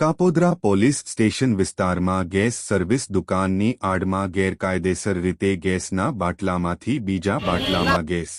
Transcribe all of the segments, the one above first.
Kapodra police station વિસ્તારમાં gas service દુકાનની આડમાં ગેરકાયદેસર રીતે ગેસના બાટલામાંથી બીજા બાટલામાં ગેસ.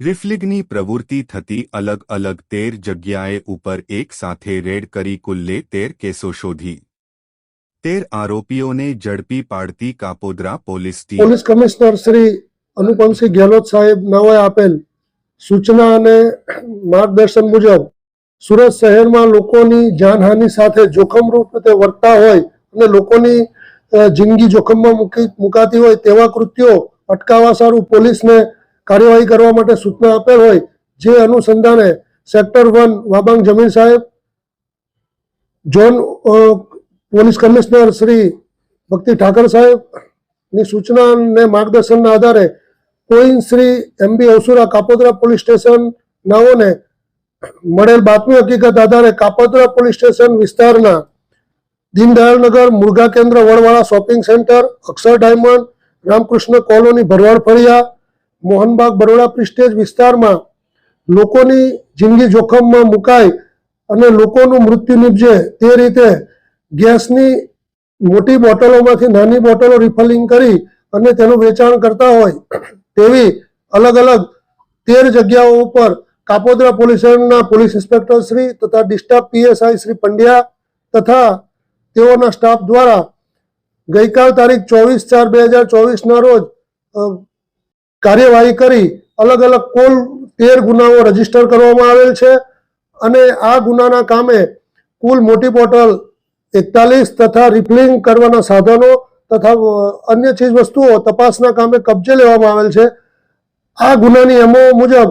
રિફ્લિગની પ્રવૃત્તિ થતી અલગ અલગ તેર જગ્યાએ ઉપર એક સાથે રેડ કરી કુલ્લે તેર કેસો શોધી. તેર આરોપીઓને ઝડપી પાડતી Kapodra police team. Police commissioner Shri Anupamsinh Gehlot સાહેબ નાઓએ આપેલ સૂચના અને માર્ગદર્શન મુજબ સુરત શહેરમાં લોકોની જાનહાનિ સાથે જોખમરૂપ રીતે વર્તતા હોય અને લોકોની જિંદગી જોખમમાં મૂકી, મુકાતી હોય તેવા કૃત્યો અટકાવવા સારું પોલીસને કાર્યવાહી કરવા માટે સૂચના આપેલ હોય જે અનુસંધાને સેક્ટર વન વાબાંગ જમીન સાહેબ ઝોન પોલીસ કમિશનર શ્રી ભક્તિ ઠાકર સાહેબની સૂચના અને માર્ગદર્શનના આધારે કોઈન Shri M B અવસુરા Kapodra police station નાઓને મળેલ બાતમી હકીકત આધારે કાપોદ્રા પોલીસ સ્ટેશન વિસ્તારના દીનદયાળનગર મુર્ગા કેન્દ્ર Vadwala shopping centre, Akshar diamond, Ramakrishna colony ભરવાડ ફળિયા, મોહનબાગ બરોડા પ્રિસ્ટેજ વિસ્તારમાં લોકોની જિંદગી જોખમમાં મુકાય અને લોકોનું મૃત્યુ નીપજે તે રીતે ગેસની મોટી બોટલોમાંથી નાની બોટલો રિફલિંગ કરી અને તેનું વેચાણ કરતા હોય તેવી અલગ અલગ તેર જગ્યાઓ ઉપર કાપોદ્રા પોલીસ સ્ટેશનના પોલીસ ઇન્સ્પેક્ટર શ્રી તથા ડિસ્ટાફ પીએસઆઈ શ્રી પંડ્યા તથા તેઓના સ્ટાફ દ્વારા ગઈકાલ તારીખ ચોવીસ ચાર બે હજાર ચોવીસના રોજ કાર્યવાહી કરી અલગ અલગ કુલ તેર ગુનાઓ રજિસ્ટર કરવામાં આવેલ છે અને આ ગુનાના કામે કુલ મોટી બોટલ એકતાલીસ તથા રિફિલિંગ કરવાના સાધનો તથા અન્ય ચીજ વસ્તુઓ તપાસના કામે કબજે લેવામાં આવેલ છે. આ ગુનાની એમઓ મુજબ